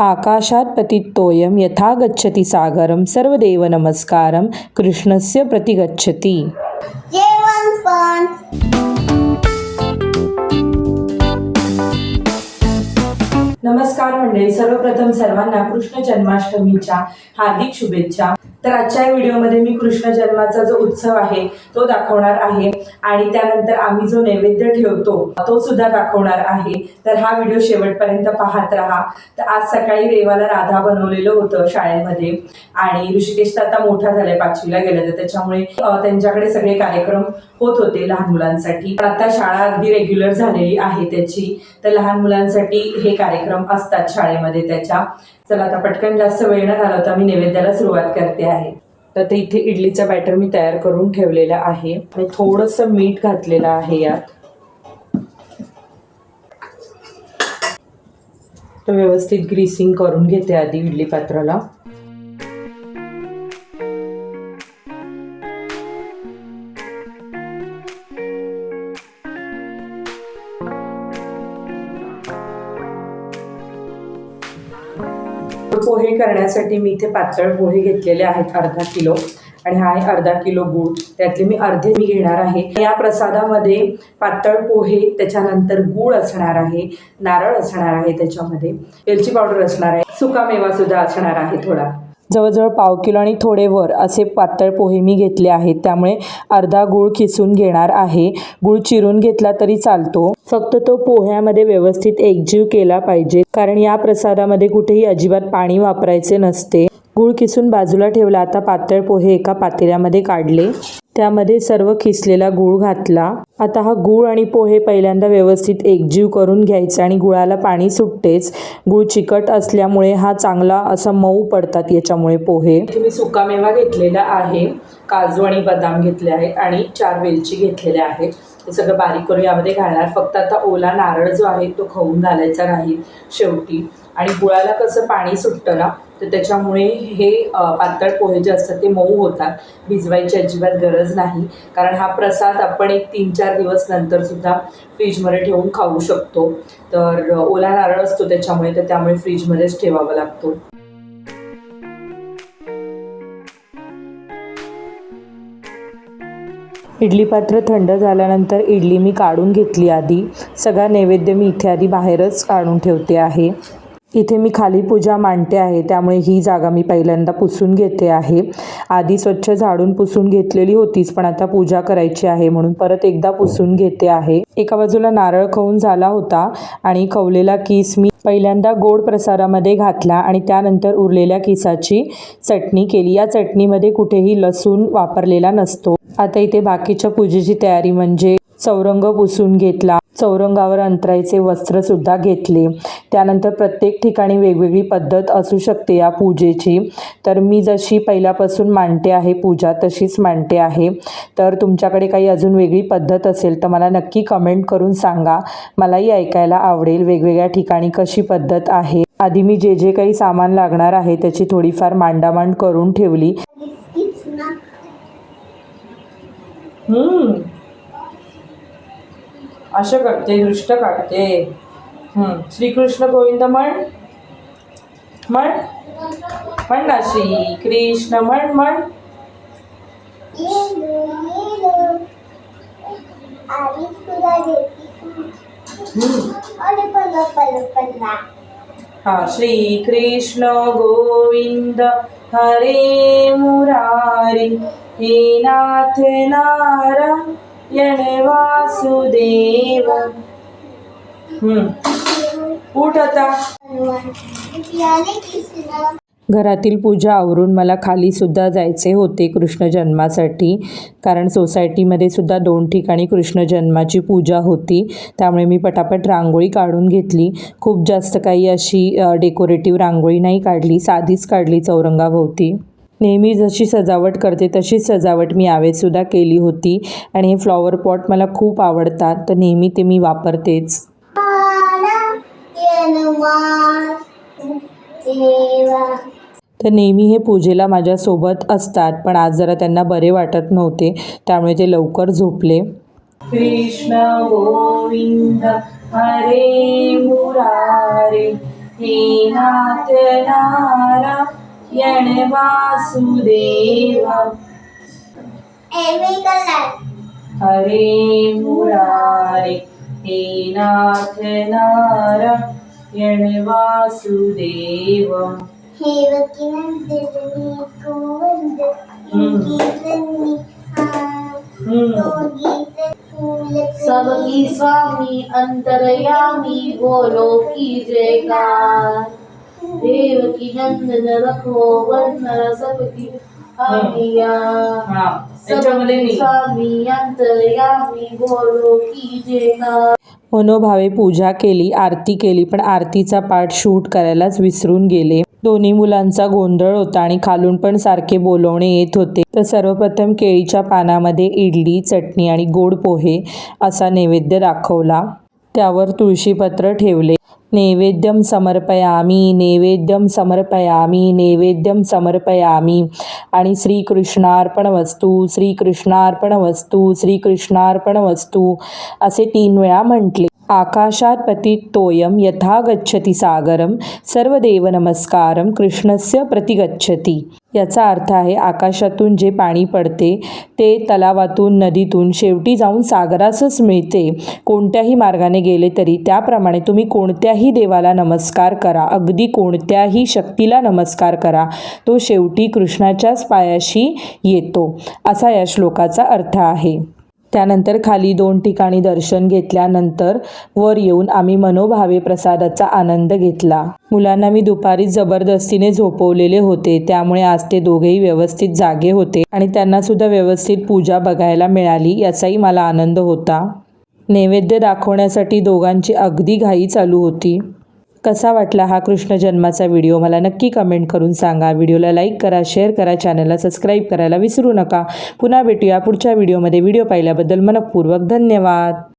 आकाशात् पतितोऽयं यथा गच्छति सागरं सर्वदेव नमस्कारं कृष्णस्य प्रतिगच्छति। जेवण पण। नमस्कार मंडळी सर्वप्रथम सर्वांना कृष्ण जन्माष्टमीच्या हार्दिक शुभेच्छा। तर आजच्या या व्हिडिओमध्ये मी कृष्ण जन्माचा जो उत्सव आहे तो दाखवणार आहे. आणि त्यानंतर आम्ही जो नैवेद्य ठेवतो तो सुद्धा दाखवणार आहे. तर हा व्हिडिओ शेवटपर्यंत पाहत राहा. तर आज सकाळी रेवाला राधा बनवलेलं होतं शाळेमध्ये. आणि ऋषिकेश तर आता मोठा झालाय पाचवीला गेला तर त्याच्यामुळे त्यांच्याकडे सगळे कार्यक्रम होत होते लहान मुलांसाठी. आता शाळा अगदी रेग्युलर झालेली आहे त्याची. तर लहान मुलांसाठी हे कार्यक्रम असतात शाळेमध्ये त्याच्या. चला आता पटकन जास्त वेळ न घालवता मी नैवेद्याला सुरुवात करते. आहे. तर ते इथे इडलीचा बॅटर मी तयार करून ठेवलेला आहे. आणि थोडंसं मीठ घातलेलं आहे यात. तर व्यवस्थित ग्रीसिंग करून घेते आधी इडली पात्राला. पोहे करण्यासाठी मी इथे पातळ पोहे घेतलेले आहेत अर्धा किलो. आणि हा आहे अर्धा किलो गूळ. त्यातले मी अर्धे मी घेणार आहे. या प्रसादामध्ये पातळ पोहे त्याच्यानंतर गूळ असणार आहे नारळ असणार आहे त्याच्यामध्ये. वेलची पावडर असणार आहे. सुकामेवा सुद्धा असणार आहे थोडा. जवळजवळ पाव किलो आणि थोडे वर असे पातळ पोहे मी घेतले आहेत. त्यामुळे अर्धा गूळ खिसून घेणार आहे. गूळ चिरून घेतला तरी चालतो. फक्त तो पोह्यामध्ये व्यवस्थित एकजीव केला पाहिजे. कारण या प्रसादामध्ये कुठेही अजिबात पाणी वापरायचे नसते. गूळ किसून बाजूला ठेवला आता पातळ पोहे एका पातेल्यामध्ये काढले. त्यामध्ये सर्व खिसलेला गूळ घातला. आता हा गूळ आणि पोहे पहिल्यांदा व्यवस्थित एकजीव करून घ्यायचा आणि गुळाला पाणी सुटतेच. गूळ चिकट असल्यामुळे हा चांगला असा मऊ पडतात याच्यामुळे पोहे. मी सुकामेवा घेतलेला आहे काजू आणि बदाम घेतले आहेत आणि चार वेलची घेतलेल्या आहेत. हे सगळं बारीक करून यामध्ये घालणार. फक्त आता ओला नारळ जो आहे तो खाऊन घालायचा राहील शेवटी. आणि गुळाला कसं पाणी सुटतं ना तर त्याच्यामुळे हे पातळ पोहे जे असतात ते मऊ होतात. भिजवायची अजिबात गरज नाही. कारण हा प्रसाद आपण एक तीन चार दिवस नंतर सुद्धा फ्रीजमध्ये ठेवून खाऊ शकतो. तर ओला नारळ असतो त्याच्यामुळे तर त्यामुळे फ्रीजमध्येच ठेवावा लागतो. इडली पात्र थंड झाल्यानंतर इडली मी काढून घेतली आधी. सगळा नैवेद्य मी इथे आधी बाहेरच काढून ठेवते आहे. इथे मी खाली पूजा मांडते आहे त्यामुळे ही जागा मी पहिल्यांदा पुसून घेते आहे. आधी स्वच्छ झाडून पुसून घेतलेली होतीच पण आता पूजा करायची आहे म्हणून परत एकदा पुसून घेते आहे. एका बाजूला नारळ खवून झाला होता आणि खवलेला किस मी पहिल्यांदा गोड प्रसारामध्ये घातला आणि त्यानंतर उरलेल्या किसाची चटणी केली. या चटणीमध्ये कुठेही लसूण वापरलेला नसतो. आता इथे बाकीच्या पूजेची तयारी म्हणजे चौरंग पुसून घेतला. चौरंगावर अंतरायचे वस्त्र सुद्धा घेतले. त्यानंतर प्रत्येक ठिकाणी वेगवेगळी पद्धत असू शकते या पूजेची. तर मी जशी पहिल्यापासून मांडते आहे पूजा तशीच मांडते आहे. तर तुमच्याकडे काही अजून वेगळी पद्धत असेल तर मला नक्की कमेंट करून सांगा. मलाही ऐकायला आवडेल वेगवेगळ्या ठिकाणी कशी पद्धत आहे. आधी मी जे जे काही सामान लागणार आहे त्याची थोडीफार मांडामांड करून ठेवली. असं करते दृष्ट काढते. हम्म. श्रीकृष्ण गोविंद म्हण म्हण म्हण ना श्री कृष्ण म्हण म्हण हम्म. अरे पल्ला पल्ला पल्ला हा श्री कृष्ण गोविंद हरे मुरारी हे नाथ नारायण वासुदेव हम्म घरातील पूजा आवरून मला खालीसुद्धा जायचे होते कृष्ण जन्मासाठी. कारण सोसायटीमध्ये सुद्धा दोन ठिकाणी कृष्ण जन्माची पूजा होती. त्यामुळे मी पटापट रांगोळी काढून घेतली. खूप जास्त काही अशी डेकोरेटिव्ह रांगोळी नाही काढली. साधीच काढली चौरंगाभोवती. नेहमी जशी सजावट करते तशीच सजावट मी यावेळेसुद्धा केली होती. आणि हे फ्लॉवर पॉट मला खूप आवडतात. तर नेहमी ते मी वापरतेच. देवा. तर नेहमी हे पूजेला माझ्यासोबत असतात पण आज जरा त्यांना बरे वाटत नव्हते त्यामुळे ते लवकर झोपले. कृष्ण गोविंद हरे मुरारे हे नाथ नारायण वासुदेव. हरे मुरारे हे नाथ नारायण वासुदेव. हे वकीनंदिनी सबकी स्वामी अंतरयामी बोलो की जयकार देव की नंदन रखो वंदना सबकी की जयकार मनोभावे पूजा केली आरती केली पण आरतीचा पाठ शूट करायलाच विसरून गेले. दोन्ही मुलांचा गोंधळ होता आणि खालून पण सारखे बोलवणे येत होते. तर सर्वप्रथम केळीच्या पानामध्ये इडली चटणी आणि गोड पोहे असा नैवेद्य दाखवला. त्यावर तुळशीपत्र ठेवले. नैवेद्यम समर्पयामी नैवेद्यम समर्पयामी नैवेद्यम समर्पयामी आणि श्रीकृष्णार्पण वस्तू श्रीकृष्णार्पण वस्तू श्रीकृष्णार्पण वस्तू असे तीन वेळा म्हटले. आकाशात पतितोयं यथा गच्छति सागरम सर्वदेव नमस्कारम कृष्णस्य प्रतिगच्छति. याचा अर्थ आहे आकाशातून जे पाणी पडते ते तलावातून नदीतून शेवटी जाऊन सागरासच मिळते. कोणत्याही मार्गाने गेले तरी त्याप्रमाणे तुम्ही कोणत्याही देवाला नमस्कार करा. अगदी कोणत्याही शक्तीला नमस्कार करा. तो शेवटी कृष्णाच्याच पायाशी येतो. असा या श्लोकाचा अर्थ आहे. त्यानंतर खाली दोन ठिकाणी दर्शन घेतल्यानंतर वर येऊन आम्ही मनोभावे प्रसादाचा आनंद घेतला. मुलांना मी दुपारी जबरदस्तीने झोपवलेले होते. त्यामुळे आज ते दोघेही व्यवस्थित जागे होते आणि त्यांना सुद्धा व्यवस्थित पूजा बघायला मिळाली याचाही मला आनंद होता. नैवेद्य दाखवण्यासाठी दोघांची अगदी घाई चालू होती. कसा वाटला हा कृष्ण जन्माचा व्हिडिओ मला नक्की कमेंट करून सांगा. व्हिडिओला लाईक करा शेअर करा चॅनलला सबस्क्राईब करायला विसरू नका. पुन्हा भेटूया पुढच्या व्हिडिओमध्ये व्हिडिओ पाहिल्याबद्दल मनपूर्वक धन्यवाद.